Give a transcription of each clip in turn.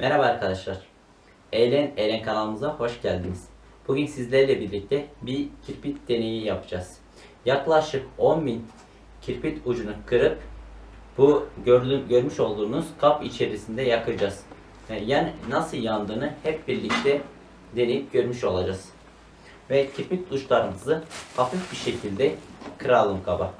Merhaba arkadaşlar. Eğlen Eğlen kanalımıza hoş geldiniz. Bugün sizlerle birlikte bir kirpit deneyi yapacağız. Yaklaşık 10.000 kirpit ucunu kırıp bu gördüğün, görmüş olduğunuz kap içerisinde yakacağız. Yani nasıl yandığını hep birlikte deneyip görmüş olacağız. Ve kirpit uçlarımızı hafif bir şekilde kıralım kaba.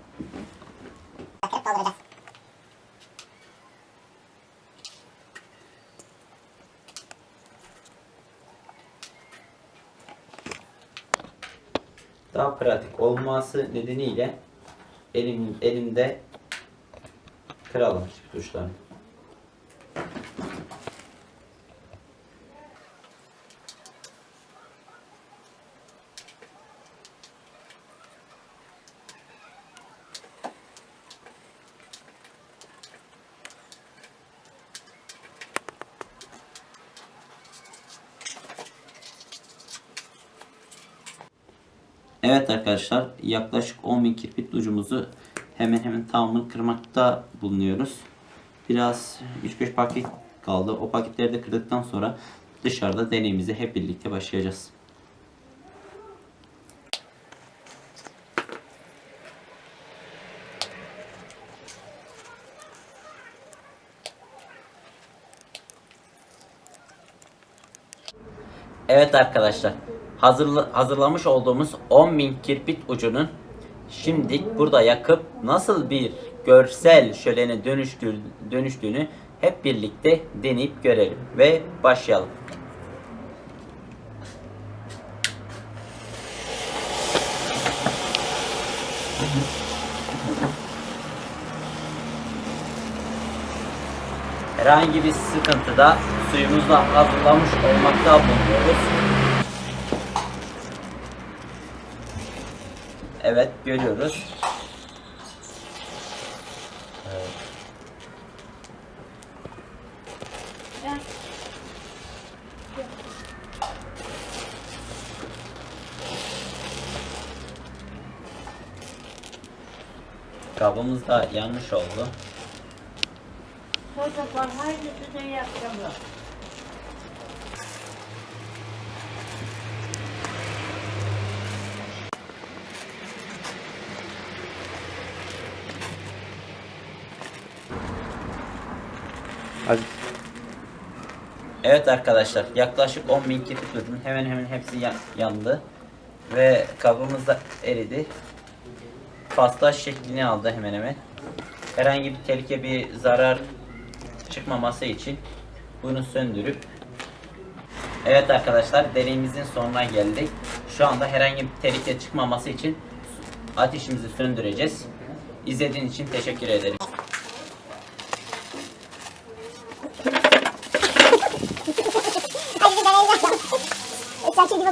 Daha pratik olması nedeniyle elim, elimde kıralım çift Evet arkadaşlar yaklaşık 10.000 kirpit ucumuzu hemen hemen tamamını kırmakta bulunuyoruz. Biraz 3-5 paket kaldı. O paketleri de kırdıktan sonra dışarıda deneyimize hep birlikte başlayacağız. Evet arkadaşlar. Hazırla, hazırlamış olduğumuz 10.000 kirpit ucunun şimdi burada yakıp nasıl bir görsel şölene dönüştür, dönüştüğünü hep birlikte deneyip görelim ve başlayalım. Herhangi bir sıkıntıda suyumuzla hazırlamış olmakta bulunuyoruz. Evet görüyoruz. Kabımız da yanlış oldu. Çocuklar haydi size iyi akşamlar. Hadi. Evet arkadaşlar yaklaşık 10.000 kirpik ürün hemen hemen hepsi ya- yandı ve kabımız da eridi. Pasta şeklini aldı hemen hemen. Herhangi bir tehlike bir zarar çıkmaması için bunu söndürüp Evet arkadaşlar deneyimizin sonuna geldik. Şu anda herhangi bir tehlike çıkmaması için ateşimizi söndüreceğiz. İzlediğiniz için teşekkür ederim.